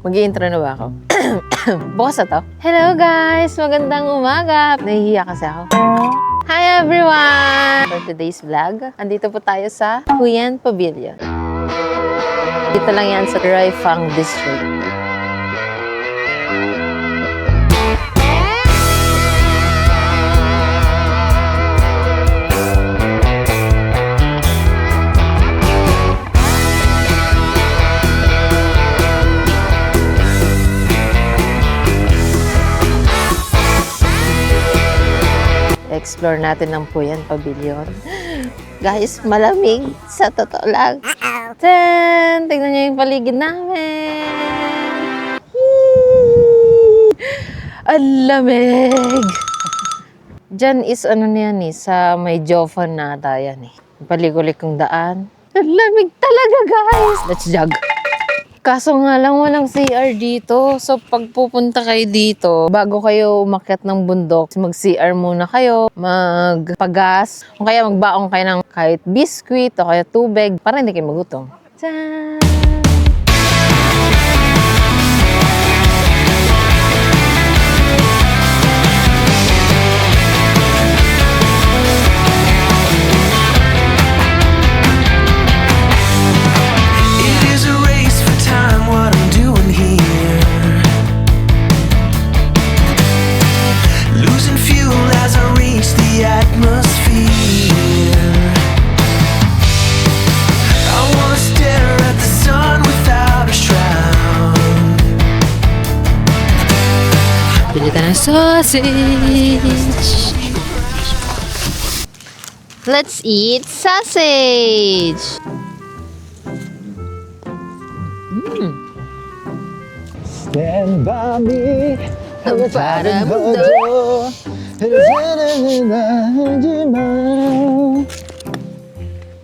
mag intro na ba ako? Bukas na to. Hello guys! Magandang umaga! Nahihiya kasi ako. Hi everyone! For today's vlog, andito po tayo sa Huyen Pavilion. Dito lang yan sa Raifang District. Explore natin ng Puyan Pavilion. Guys, malamig. Sa totoo lang. Tan! Tingnan niyo yung paligid namin. Ang lamig! Diyan is ano na yan eh, sa may Jovan na ata yan eh. Paligulik kong daan. Ang lamig talaga guys! Let's jog! Kaso nga lang walang CR dito. So pag pupunta kayo dito, bago kayo umakyat ng bundok, mag-CR muna kayo, magpagas, o kaya magbaong kayo ng kahit biscuit o kaya tubig para hindi kayo magutom. Tsan! Sausage! Let's eat sausage! Stand by me. Para mundo.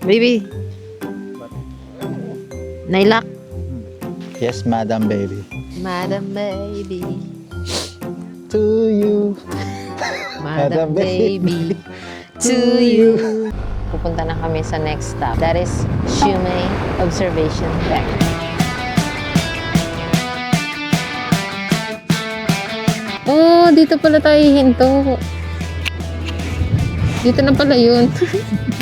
Baby. Nailak. Yes, madam baby. Madam baby. To you. Madam baby. To you. Pupunta na kami sa next stop. That is Shumei Observation Deck. Oh, dito pala tayo hinto. Dito na pala yun.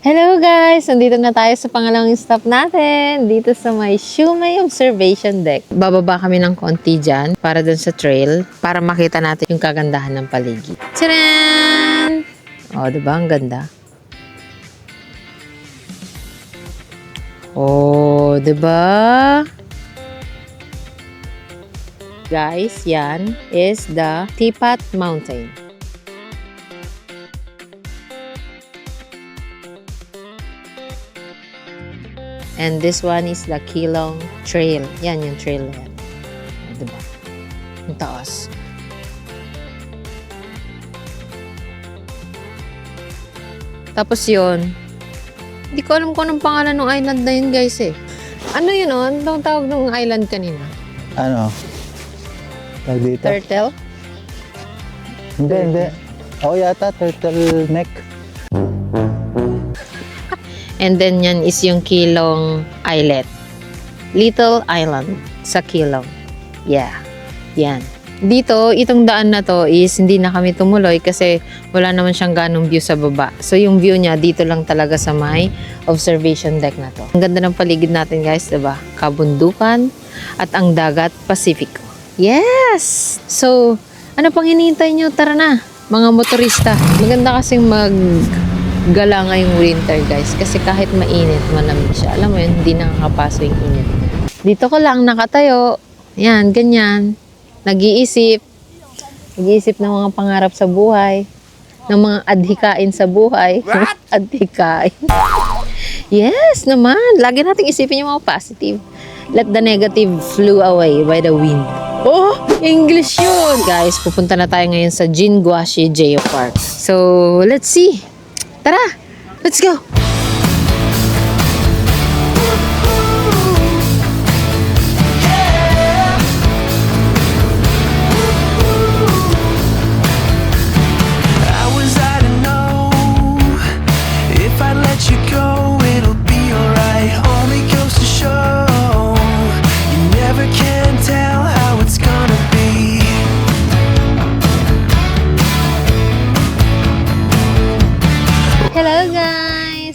Hello guys! Nandito na tayo sa pangalawang stop natin. Dito sa may Shumei Observation Deck. Bababa kami ng konti dyan para dun sa trail para makita natin yung kagandahan ng paligid. Tcharan! O, oh, diba? Ang ganda. Oh, diba? Guys, yan is the Tipat Mountain. And this one is the Kilong Trail. Yan yung trail na yan. Diba? Ang taas. Tapos yun, hindi ko alam kung anong pangalan ng island na yun guys eh. Ano yun oh? Anong tawag ng island kanina? Ano? Dito? Turtle? Hindi, hindi. Ako yata, turtleneck. And then yan is yung Kilong Islet. Little Island sa Kilong. Yeah. Yan. Dito, itong daan na to is hindi na kami tumuloy kasi wala naman siyang ganong view sa baba. So yung view niya dito lang talaga sa may observation deck na to. Ang ganda ng paligid natin guys, ba? Kabundukan at ang dagat Pasifiko. Yes! So, ano pang hinihintay nyo? Tara na, mga motorista. Maganda kasing mag gala ngayong winter guys kasi kahit mainit, malamig siya. Alam mo yun, hindi nakakapaso yung init. Dito ko lang nakatayo. Yan, ganyan. Nag-iisip. Nag-iisip ng mga pangarap sa buhay. Ng mga adhikain sa buhay. adhikain. yes naman. Lagi nating isipin yung mga positive. Let the negative flew away by the wind. Oh, English yun! Guys, pupunta na tayo ngayon sa Jinguashi Geopark. So, let's see. Tara! Let's go!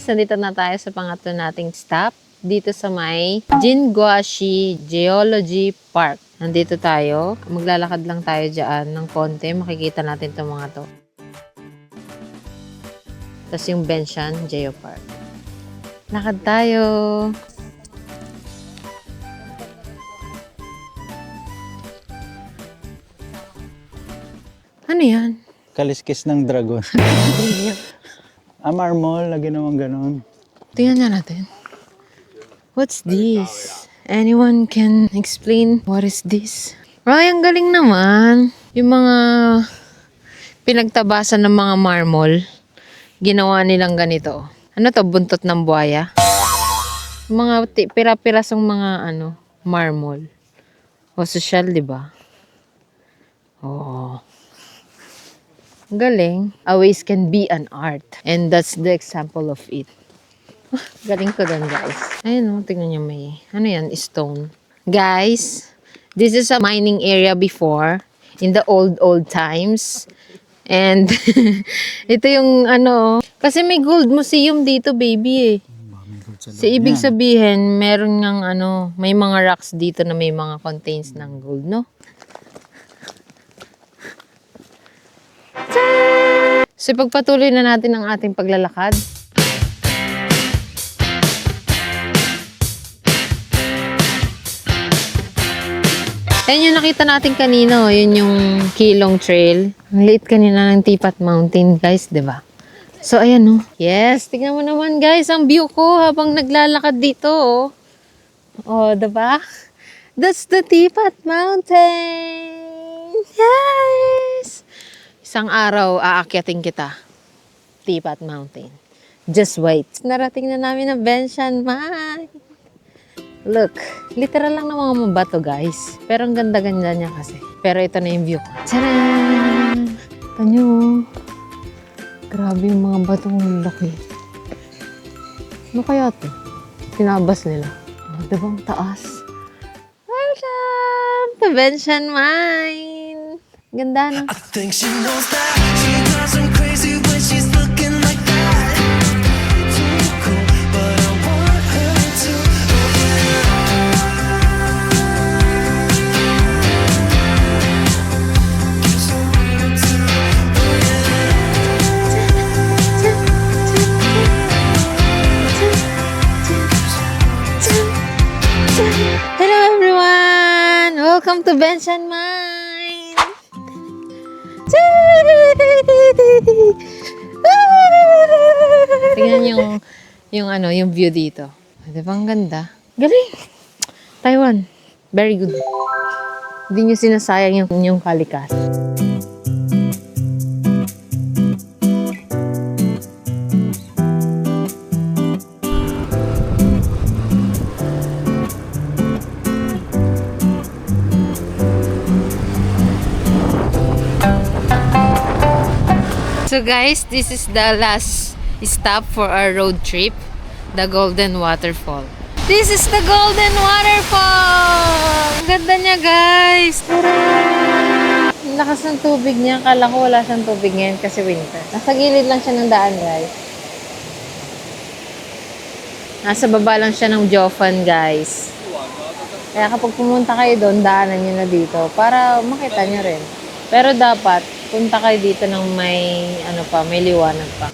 Nandito na tayo sa pangatlo nating stop dito sa may Jinguashi Geology Park. Nandito tayo. Maglalakad lang tayo dyan ng konti. Makikita natin itong mga to. Tapos yung Benshan Geopark. Lakad tayo. Ano yan? Kaliskis ng dragon. ah, marmol na ginawang ganon. Tingnan nga natin. What's this? Anyone can explain what is this? Ay, ang galing naman. Yung mga pinagtabasan ng mga marmol, ginawa nilang ganito. Ano to, buntot ng buhaya? Mga pira-pirasong mga ano, marmol. O social, di ba? Oo. Ang Galing. A waste can be an art. And that's the example of it. Galing ko dun, guys. Ayun, oh, tingnan niyo may, ano yan, stone. Guys, this is a mining area before, in the old, old times. And, ito yung, ano, kasi may gold museum dito, baby, eh. So, ibig sabihin, meron ngang, ano, may mga rocks dito na may mga contains ng gold, no? So, pagpatuloy na natin ang ating paglalakad. Yan yung nakita natin kanino, yun yung Kilong Trail. Ang liit kanina ng Tipat Mountain, guys, di ba? So, ayan, no. Yes, tingnan mo naman, guys, ang view ko habang naglalakad dito, oh. Oh, di ba? That's the Tipat Mountain! Isang araw, aakyatin kita. Tipat Mountain. Just wait. Narating na namin ang Benshan Mine. Look, literal lang ng mga mabato guys. Pero ang ganda-ganda niya kasi. Pero ito na yung view. Tcharan! Tanyo. Grabe yung mga batong laki. Ano kaya to? Tinabas nila. Oh, diba ang taas? Welcome to Benshan Mine! Ganda no? I think she knows that she drives me crazy when she's looking like that. Too cool, but I want her to. Guess I want her to. Hello everyone! Welcome to Benshan Mine! Tingnan yung, yung ano, yung view dito. Di ba ang ganda? Galing! Taiwan. Very good. Hindi nyo sinasayang yung, yung kalikas. So guys, this is the last stop for our road trip, the Golden Waterfall. This is the Golden Waterfall! Ang ganda niya guys! Ang lakas ng tubig niya. Kala ko wala siyang tubig ngayon kasi winter. Nasa gilid lang siya ng daan guys. Nasa baba lang siya ng Joffan guys. Kaya kapag pumunta kayo doon, daanan nyo na dito para makita nyo rin. Pero dapat, punta kayo dito ng may, ano pa, may liwanag pa.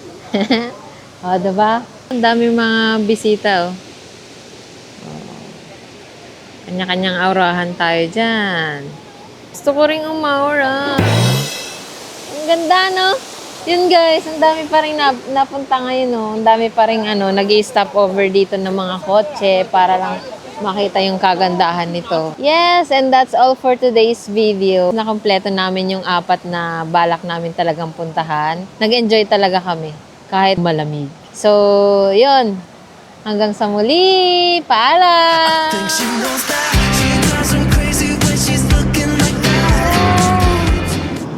o, diba? Ang dami mga bisita, oh. Oh. Kanya-kanyang aurahan tayo dyan. Gusto ko rin umaura. Ang ganda, no? Yun guys, ang dami pa rin nap- napunta ngayon, no? Ang dami pa rin, ano, nag stop over dito ng mga kotse para lang makita yung kagandahan nito. Yes, and that's all for today's video. Nakompleto namin yung apat na balak namin talagang puntahan. Nag-enjoy talaga kami, kahit malamig. So, yun. Hanggang sa muli. Paalam!